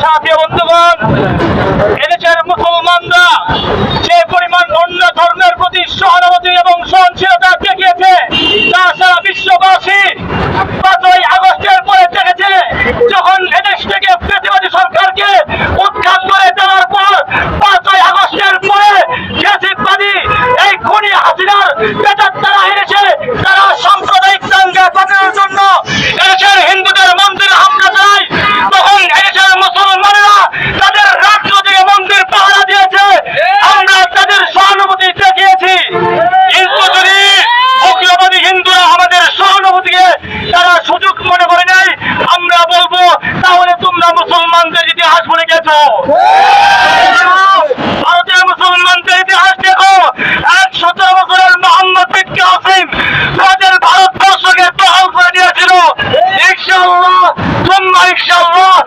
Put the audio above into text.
সাথী বন্ধুগণ, এদেশের মুসলমানরা যে পরিমাণ অন্য ধর্মের প্রতি সহানুভূতি এবং সহনশীলতা দেখিয়েছে, তা সারা বিশ্ববাসী পাঁচই আগস্টের পরে দেখেছে। যখন এদেশ থেকে প্রতিবাদী সরকারকে উৎখাত করে দেওয়ার পর পাঁচই আগস্টের পরে ফেসিবাদী এই খুনি হাসিনার পেটার তারা Inshallah,